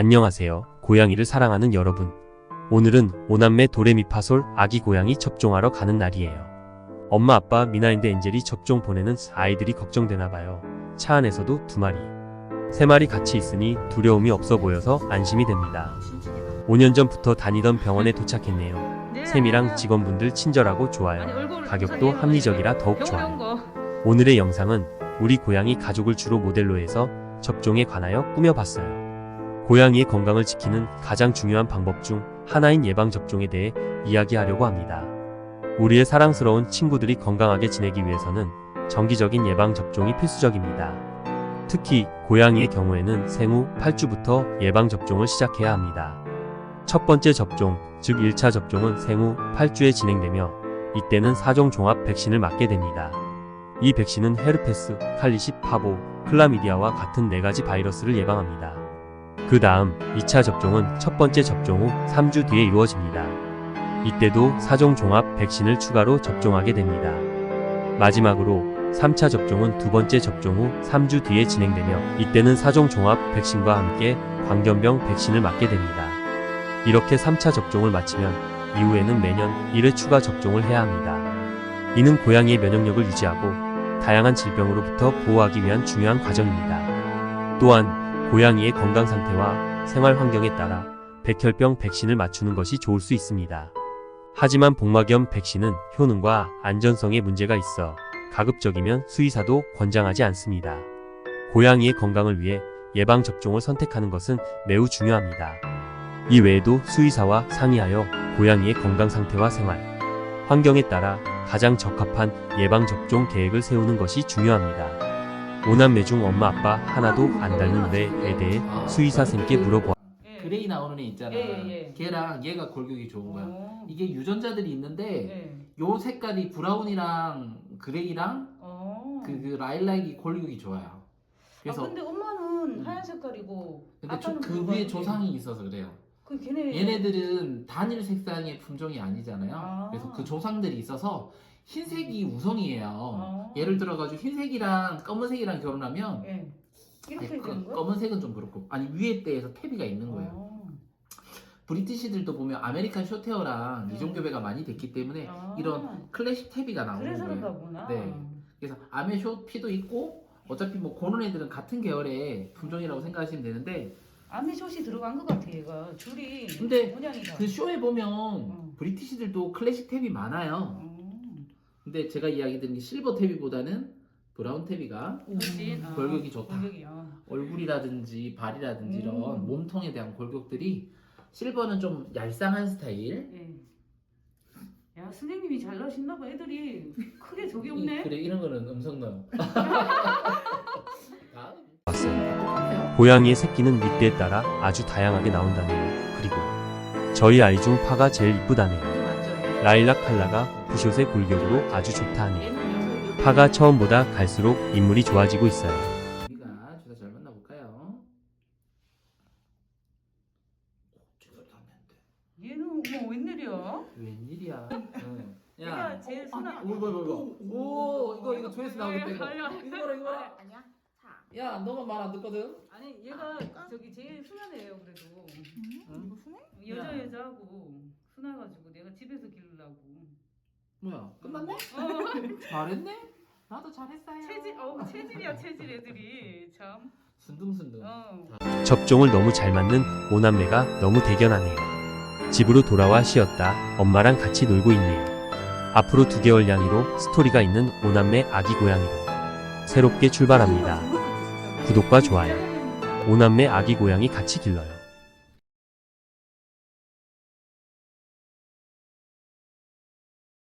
안녕하세요. 고양이를 사랑하는 여러분. 오늘은 오남매 도레미파솔 아기 고양이 접종하러 가는 날이에요. 엄마 아빠 미나인데 엔젤이 접종 보내는 아이들이 걱정되나 봐요. 차 안에서도 두 마리, 세 마리 같이 있으니 두려움이 없어 보여서 안심이 됩니다. 5년 전부터 다니던 병원에 도착했네요. 샘이랑 직원분들 친절하고 좋아요. 가격도 합리적이라 더욱 좋아요. 오늘의 영상은 우리 고양이 가족을 주로 모델로 해서 접종에 관하여 꾸며봤어요. 고양이의 건강을 지키는 가장 중요한 방법 중 하나인 예방접종에 대해 이야기하려고 합니다. 우리의 사랑스러운 친구들이 건강하게 지내기 위해서는 정기적인 예방접종이 필수적입니다. 특히 고양이의 경우에는 생후 8주부터 예방접종을 시작해야 합니다. 첫 번째 접종, 즉 1차 접종은 생후 8주에 진행되며 이때는 4종 종합 백신을 맞게 됩니다. 이 백신은 헤르페스, 칼리시, 파보, 클라미디아와 같은 4가지 바이러스를 예방합니다. 그 다음 2차 접종은 첫 번째 접종 후 3주 뒤에 이루어집니다. 이때도 4종 종합 백신을 추가로 접종하게 됩니다. 마지막으로 3차 접종은 두 번째 접종 후 3주 뒤에 진행되며 이때는 4종 종합 백신과 함께 광견병 백신을 맞게 됩니다. 이렇게 3차 접종을 마치면 이후에는 매년 1회 추가 접종을 해야 합니다. 이는 고양이의 면역력을 유지하고 다양한 질병으로부터 보호하기 위한 중요한 과정입니다. 또한 고양이의 건강 상태와 생활 환경에 따라 백혈병 백신을 맞추는 것이 좋을 수 있습니다. 하지만 복막염 백신은 효능과 안전성에 문제가 있어 가급적이면 수의사도 권장하지 않습니다. 고양이의 건강을 위해 예방 접종을 선택하는 것은 매우 중요합니다. 이 외에도 수의사와 상의하여 고양이의 건강 상태와 생활, 환경에 따라 가장 적합한 예방 접종 계획을 세우는 것이 중요합니다. 오남매 중 엄마 아빠 하나도 안 닮은 뇌에 대해 수의사 쌤께 물어보. 예. 그레이 나오는 애 있잖아. 예, 예, 예. 걔랑 얘가 골격이 좋은 거야. 어. 이게 유전자들이 있는데 예. 요 색깔이 브라운이랑 그레이랑 어. 그, 그 라일락이 골격이 좋아요. 그래서 아 근데 엄마는 음. 하얀 색깔이고 근데 조- 아빠는 그 위에. 조상이 있어서 그래요. 그 걔네 얘네들은 단일 색상의 품종이 아니잖아요. 아. 그래서 그 조상들이 있어서 흰색이 우선이에요. 아. 예를 들어가지고 흰색이랑 검은색이랑 결혼하면 예. 이렇게 아니, 되는 그, 거야? 검은색은 좀 그렇고 아니 위에 때에서 탭이가 있는 거예요. 어. 브리티시들도 보면 아메리칸 쇼테어랑 음. 이종교배가 많이 됐기 때문에 아. 이런 클래식 탭이가 나오는 그래서 거예요. 그런가 보나. 네. 그래서 아메쇼 피도 있고 어차피 뭐 고는 애들은 같은 계열의 품종이라고 생각하시면 되는데 아미숏이 들어간 것 같아 얘가 줄이 근데 모양이 다. 그 쇼에 보면 음. 브리티시들도 클래식 탭이 많아요. 음. 근데 제가 이야기 드린 게 실버 탭이보다는 브라운 탭이가 훨씬 아, 골격이 좋다. 골격이, 아. 얼굴이라든지 발이라든지 이런 음. 몸통에 대한 골격들이 실버는 좀 얄쌍한 스타일. 예. 야 선생님이 잘 나신나 봐 애들이 크게 저기 이, 없네. 그래 이런 거는 음성 넣어. 다음. 고양이의 새끼는 밑대에 따라 아주 다양하게 나온다네요. 그리고 저희 아이 중 파가 제일 이쁘다네요. 맞죠? 라일락 칼라가 부숏의 골격으로 아주 여섯- 파가 처음보다 갈수록 인물이 좋아지고 있어요. 우리가 주사 잘 만나볼까요? 주사 닿는데 얘는 뭐 웬일이야? 웬일이야? 응. 얘가 야, 제일 순한. 오 이거 이거 이거 오 이거 이거 조회수 나오겠다 이거 아니야. 이거 봐라 이거 봐라 아니야? 자. 야 너가 말 안 듣거든? 아니 얘가 저기 제일 순하네요 그래도 응? 이거 순해? 여자 야. 여자하고 순해가지고 내가 집에서 기르려고 뭐야 끝났네? 어, 잘했네? 나도 잘했어요 체질 어 체질이야 체질 애들이 참 순둥순둥 어. 접종을 너무 잘 맞는 오남매가 너무 대견하네요. 집으로 돌아와 쉬었다 엄마랑 같이 놀고 있네요. 앞으로 두 개월 양이로 스토리가 있는 오남매 아기 고양이로 새롭게 출발합니다. 구독과 좋아요. 오남매 아기 고양이 같이 길러요.